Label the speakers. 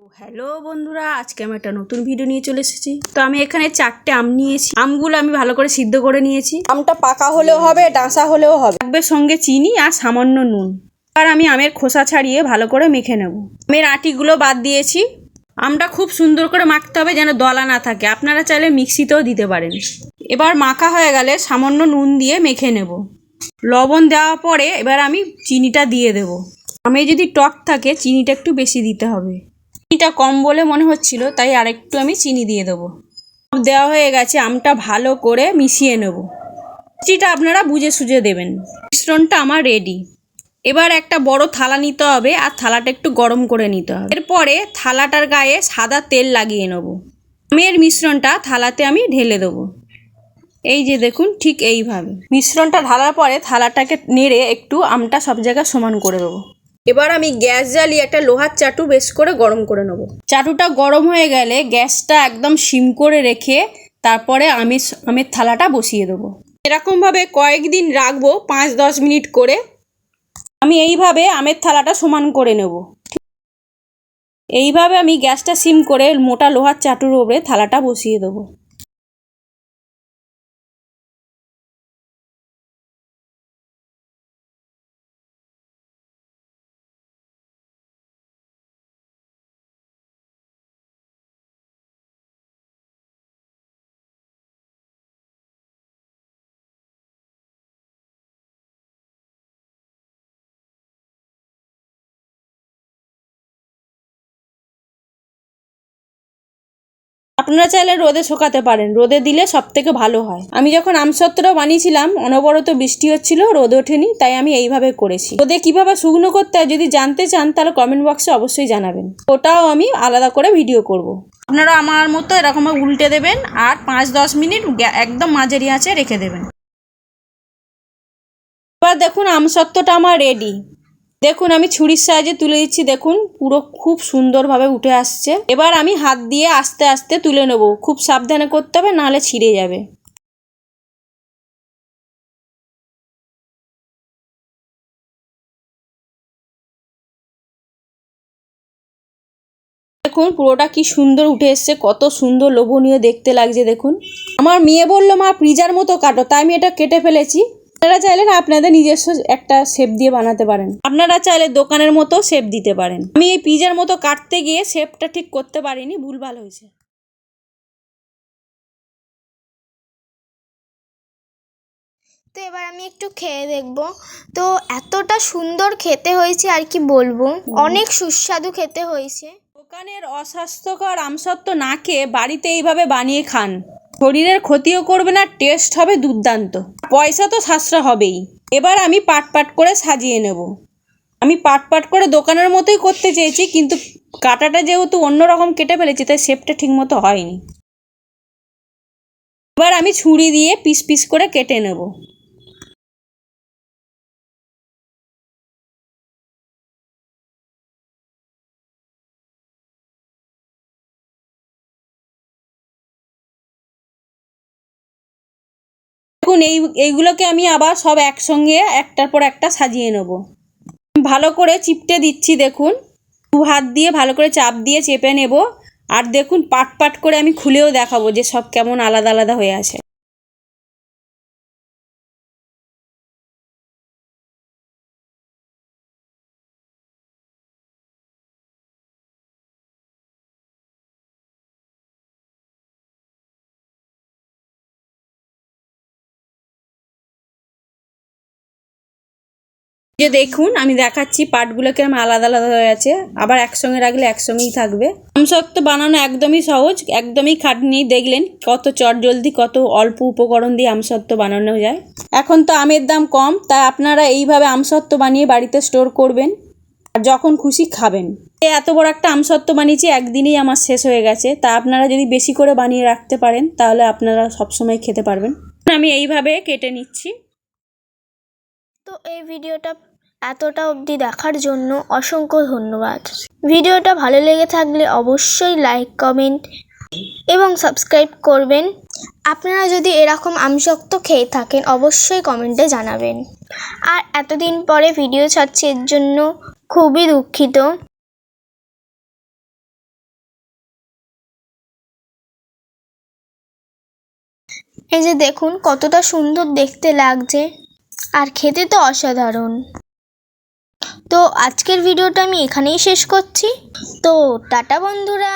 Speaker 1: Hello বন্ধুরা আজকে আমি একটা নতুন ভিডিও নিয়ে চলে এসেছি। তো আমি এখানে চারটে আম নিয়েছি। আমগুলো আমি ভালো করে সিদ্ধ করে নিয়েছি। আমটা পাকা হলেও হবে ডাঁসা হলেও হবে। লাগবে সঙ্গে চিনি আর সামান্য নুন। আর আমি আমের খোসা ছাড়িয়ে ভালো করে মেখে নেব। আমের আটিগুলো বাদ দিয়েছি। আমটা খুব সুন্দর করে মাখতে হবে যেন দলা না থাকে। আপনারা চাইলে মিক্সিতেও দিতে পারেন। এবার মাখা হয়ে গেলে সামান্য নুন দিয়ে মেখে নেব। লবণ দেওয়ার পরে এবার আমি চিনিটা দিয়ে দেব। আমে যদি টক থাকে চিনিটা একটু বেশি দিতে হবে। চিনিটা কম বলে মনে হচ্ছিল, তাই আরেকটু আমি চিনি দিয়ে দেবো। দেওয়া হয়ে গেছে আমটা ভালো করে মিশিয়ে নেব। মিষ্টিটা আপনারা বুঝে সুঝে দেবেন। মিশ্রণটা আমার রেডি এবার একটা বড় থালা নিতে হবে, আর থালাটা একটু গরম করে নিতে হবে। এরপরে থালাটার গায়ে সাদা তেল লাগিয়ে নেব। আমের মিশ্রণটা থালাতে আমি ঢেলে দেবো। এই যে দেখুন, ঠিক এইভাবে। মিশ্রণটা ঢালার পরে থালাটাকে নেড়ে একটু আমটা সব জায়গায় সমান করে দেবো। এবার আমি গ্যাস জ্বালিয়ে একটা লোহার চাটু বেশ করে গরম করে নেব। চাটুটা গরম হয়ে গেলে গ্যাসটা একদম সিম করে রেখে তারপরে আমি আমের থালাটা বসিয়ে দেবো। এরকমভাবে কয়েকদিন রাখব পাঁচ দশ মিনিট করে। আমি এইভাবে আমের থালাটা সমান করে নেব। এইভাবে আমি গ্যাসটা সিম করে মোটা লোহার চাটুর ওপরে থালাটা বসিয়ে দেবো। আপনারা চাইলে রোদে শুকাতে পারেন। রোদে দিলে সব থেকে ভালো হয়। আমি যখন আমসত্ত্বটা বানিয়েছিলাম, অনবরত বৃষ্টি হচ্ছিল, রোদ ওঠেনি, তাই আমি এইভাবে করেছি। রোদে কীভাবে শুকনো করতে হয় যদি জানতে চান, তাহলে কমেন্ট বক্সে অবশ্যই জানাবেন। ওটাও আমি আলাদা করে ভিডিও করব। আপনারা আমার মতো এরকমভাবে উল্টে দেবেন আর পাঁচ দশ মিনিট একদম মাঝারি আঁচে রেখে দেবেন। এবার দেখুন আমসত্ত্বটা আমার রেডি দেখুন, আমি ছুরির সাহায্যে তুলে দিচ্ছি, দেখুন, পুরো খুব সুন্দরভাবে উঠে আসছে। এবার আমি হাত দিয়ে আস্তে আস্তে তুলে নেব। খুব সাবধানে করতে হবে, নাহলে ছিঁড়ে যাবে। দেখুন, পুরোটা কি সুন্দর উঠে এসছে, কত সুন্দর লোভনীয় দেখতে লাগছে, দেখুন। আমার মেয়ে বলল, মা পিজার মতো কাটো। তাই আমি এটা কেটে ফেলেছি। আপনারা চাইলে আপনাদের নিজস্ব একটা শেপ দিয়ে বানাতে পারেন। আপনারা চাইলে দোকানের মতো শেপ দিতে পারেন। আমি এই পিজার মতো কাটতে গিয়ে শেপটা ঠিক করতে পারিনি ভুলভাল হয়েছে।
Speaker 2: তো এবার আমি একটু খেয়ে দেখব। তো এতটা সুন্দর খেতে হয়েছে আর কি বলব? অনেক সুস্বাদু খেতে হয়েছে।
Speaker 1: দোকানের অস্বাস্থ্যকর আমসত্ব না খেয়ে বাড়িতে এইভাবে বানিয়ে খান। শরীরের ক্ষতিও করবে না টেস্ট হবে দুর্দান্ত। পয়সা তো সাশ্রয় হবেই। এবার আমি পাট পাট করে সাজিয়ে নেব। আমি পাট পাট করে দোকানের মতোই করতে চেয়েছি, কিন্তু কাটাটা যেহেতু অন্যরকম কেটে ফেলেছি, তাই শেপটা ঠিক মতো হয়নি। এবার আমি ছুরি দিয়ে পিস পিস করে কেটে নেব। দেখুন, এই, এইগুলোকে আমি আবার সব একসঙ্গে একটার পর একটা সাজিয়ে নেব। ভালো করে চিপটে দিচ্ছি, দেখুন। দু হাত দিয়ে ভালো করে চাপ দিয়ে চেপে নেব। আর দেখুন, পাট পাট করে আমি খুলেও দেখাবো যে সব কেমন আলাদা আলাদা হয়ে আছে। যে দেখুন, আমি দেখাচ্ছি পার্টগুলোকে আমার আলাদা আলাদা হয়ে আছে। আবার একসঙ্গে রাখলে একসঙ্গেই থাকবে। আমসত্ব বানানো একদমই সহজ, একদমই খাটনি। দেখলেন কত চটজলদি কত অল্প উপকরণ দিয়ে আমসত্ব বানানো যায়। এখন তো আমের দাম কম, তাই আপনারা এইভাবে আমসত্ব বানিয়ে বাড়িতে স্টোর করবেন আর যখন খুশি খাবেন। এত বড় একটা আমসত্ব বানিয়েছি, একদিনেই আমার শেষ হয়ে গেছে। তা আপনারা যদি বেশি করে বানিয়ে রাখতে পারেন, তাহলে আপনারা সবসময় খেতে পারবেন। আমি এইভাবে কেটে নিচ্ছি।
Speaker 2: তো এই ভিডিওটা এতটা অবধি দেখার জন্য অসংখ্য ধন্যবাদ। ভিডিওটা ভালো লেগে থাকলে অবশ্যই লাইক কমেন্ট এবং সাবস্ক্রাইব করবেন। আপনারা যদি এরকম আমশক্ত খেয়ে থাকেন, অবশ্যই কমেন্টে জানাবেন। আর এতদিন পরে ভিডিও ছাড়ছি এর জন্য খুবই দুঃখিত। এই যে দেখুন, কতটা সুন্দর দেখতে লাগছে। আর খেতে তো অসাধারণ। তো আজকের ভিডিওটা আমি এখানেই শেষ করছি। তো টাটা বন্ধুরা।